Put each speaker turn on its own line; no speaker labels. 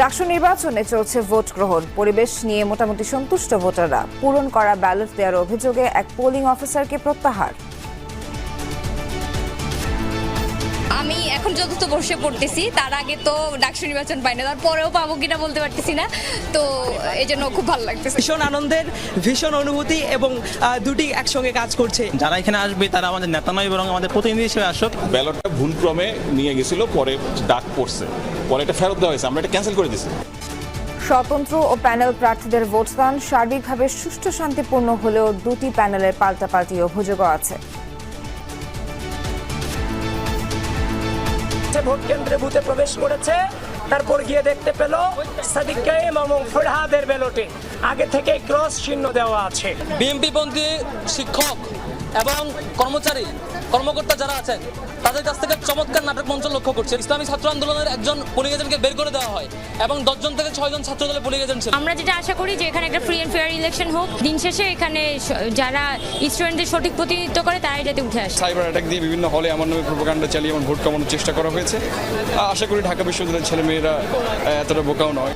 ডাকসু নির্বাচনে চলছে ভোট গ্রহণ। পরিবেশ নিয়ে মোটামুটি সন্তুষ্ট ভোটাররা। পূরণ করা ব্যালট দেওয়ার অভিযোগে এক পোলিং অফিসারকে প্রত্যাহার।
এখন যতটা বসে পড়তেছি। তার আগে তো ডাকসু নির্বাচন পাই না তারপরেও পাবো কিনা বলতে পারতেছি না। তো এই জন্য খুব ভালো লাগতেছে।
ভীষণ আনন্দের ভীষণ অনুভূতি এবং দুটি একসঙ্গে কাজ করছে।
যারা এখানে আসবে তারা আমাদের নেতা নয় বরং আমাদের প্রতিনিধি হিসেবে আসুক।
ব্যালটটা ভুলক্রমে নিয়ে গেছিল পরে ডাক পড়ছে। পরে এটা ফেরত দেওয়া হয়েছে আমরা এটা ক্যান্সেল করে দিছি
স্বতন্ত্র ও প্যানেল প্রার্থীদের ভোটদান সার্বিকভাবে সুষ্ঠু শান্তিপূর্ণ হলেও দুটি প্যানেলের পাল্টাপাল্টি অভিযোগও আছে।
ভোট কেন্দ্রে বুথে প্রবেশ করেছে। তারপর গিয়ে দেখতে পেল সাদিক কাইম এবং ফরহাদের ব্যালটে। আগে থেকে ক্রস চিহ্ন দেওয়া আছে।
বিএমপি বিএমপিপন্থী শিক্ষক এবং কর্মচারী কর্মকর্তা যারা আছেন তাদের কাছ থেকে চমৎকার নাটক মঞ্চ লক্ষ্য করছে। ইসলামী ছাত্র আন্দোলনের একজন পুলিং এজেন্টকে বের করে দেওয়া হয় এবং দশজন থেকে ছয়জন ছাত্র দলের পুলিং এজেন্ট ছিল।
আমরা যেটা আশা করি যে এখানে একটা ফ্রি অ্যান্ড ফেয়ার ইলেকশন হোক। দিন শেষে এখানে যারা স্টুডেন্টদের সঠিক প্রতিনিধিত্ব করে তারাই যাতে উঠে আসে।
সাইবার অ্যাটাক দিয়ে বিভিন্ন হলে আমার নামে প্রোপাগান্ডা চালিয়ে আমার ভোট কমানোর চেষ্টা করা হয়েছে। আশা করি ঢাকা বিশ্ববিদ্যালয়ের ছেলে Pereira é, a Trabucão Norte.